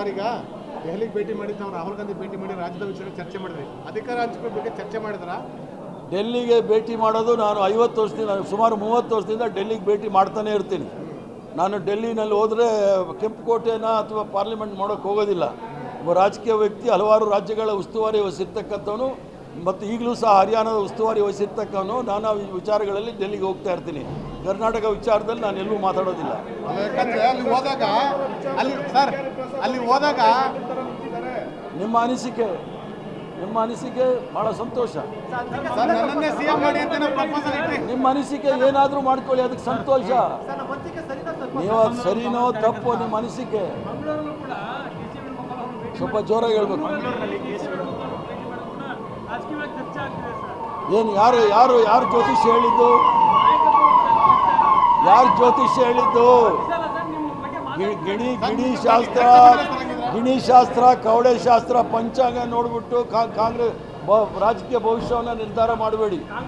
Sir ಈಗ ದೆಹಲಿಗೆ ಭೇಟಿ ಮಾಡಿದ್ದು ನಾವು ರಾಹುಲ್ ಗಾಂಧಿ ಭೇಟಿ ಮಾಡಿ ರಾಜ್ಯದ ವಿಷಯ ಚರ್ಚೆ ಮಾಡಿದ್ರಿ. ಅಧಿಕಾರ ಹಂಚಿಕೆ ಬಗ್ಗೆ ಚರ್ಚೆ ಮಾಡಿದ್ರ? ಡೆಲ್ಲಿಗೆ ಭೇಟಿ ಮಾಡೋದು ನಾನು ಐವತ್ತು ವರ್ಷದಿಂದ ಸುಮಾರು ಮೂವತ್ತು ವರ್ಷದಿಂದ ಡೆಲ್ಲಿಗೆ ಭೇಟಿ ಮಾಡ್ತಾನೆ ಇರ್ತೀನಿ. ನಾನು ಡೆಲ್ಲಿನಲ್ಲಿ ಹೋದರೆ ಕೆಂಪುಕೋಟೆನ ಅಥವಾ ಪಾರ್ಲಿಮೆಂಟ್ ಮಾಡೋಕ್ಕೆ ಹೋಗೋದಿಲ್ಲ. ಒಬ್ಬ ರಾಜಕೀಯ ವ್ಯಕ್ತಿ ಹಲವಾರು ರಾಜ್ಯಗಳ ಉಸ್ತುವಾರಿ ವಹಿಸಿರ್ತಕ್ಕಂಥವನು ಮತ್ತು ಈಗಲೂ ಸಹ ಹರಿಯಾಣದ ಉಸ್ತುವಾರಿ ವಹಿಸಿರ್ತಕ್ಕವನು, ನಾನು ವಿಚಾರಗಳಲ್ಲಿ ಡೆಲ್ಲಿಗೆ ಹೋಗ್ತಾ ಇರ್ತೀನಿ. ಕರ್ನಾಟಕ ವಿಚಾರದಲ್ಲಿ ನಾನು ಎಲ್ಲೂ ಮಾತಾಡೋದಿಲ್ಲ. ಯಾಕಂದ್ರೆ ಅಲ್ಲಿ ಹೋದಾಗ ಅಲ್ಲಿ ಸರ್ ಅಲ್ಲಿ ಹೋದಾಗ ನಿಮ್ಮ ಅನಿಸಿಕೆ ನಿಮ್ಮ ಅನಿಸಿಕೆ ಬಹಳ ಸಂತೋಷ. ಸರ್ ನನ್ನನ್ನೇ ಸಿಎಂ ಮಾಡಿ ಅಂತ ಪ್ರಪೋಸಲ್ ಇಟ್ರಿ. ನಿಮ್ಮ ಅನಿಸಿಕೆ ಏನಾದರೂ ಮಾಡ್ಕೊಳ್ಳಿ ಅದಕ್ಕೆ ಸಂತೋಷ. ನೀವು ಅದು ಸರಿನೋ ತಪ್ಪೋ ನಿಮ್ಮ ಅನಿಸಿಕೆ. ಸ್ವಲ್ಪ ಜೋರಾಗಿ ಹೇಳ್ಬೇಕು. ರಾಜಕೀಯವಾಗಿ ಚರ್ಚೆ ಆಗ್ತಿದೆ ಸರ್. ಏನು ಯಾರು ಯಾರು ಯಾರು ಜ್ಯೋತಿಷ್ಯ ಹೇಳಿದ್ದು? ಯಾರು ಜ್ಯೋತಿಷ್ಯ ಹೇಳಿದ್ದು? ಗಿಣಿ ಗಿಣಿ ಶಾಸ್ತ್ರ ಗಿಣಿ ಶಾಸ್ತ್ರ, ಕವಡೆ ಶಾಸ್ತ್ರ, ಪಂಚಾಂಗ ನೋಡ್ಬಿಟ್ಟು ಕಾಂಗ್ರೆಸ್ ರಾಜಕೀಯ ಭವಿಷ್ಯವನ್ನು ನಿರ್ಧಾರ ಮಾಡಬೇಡಿ.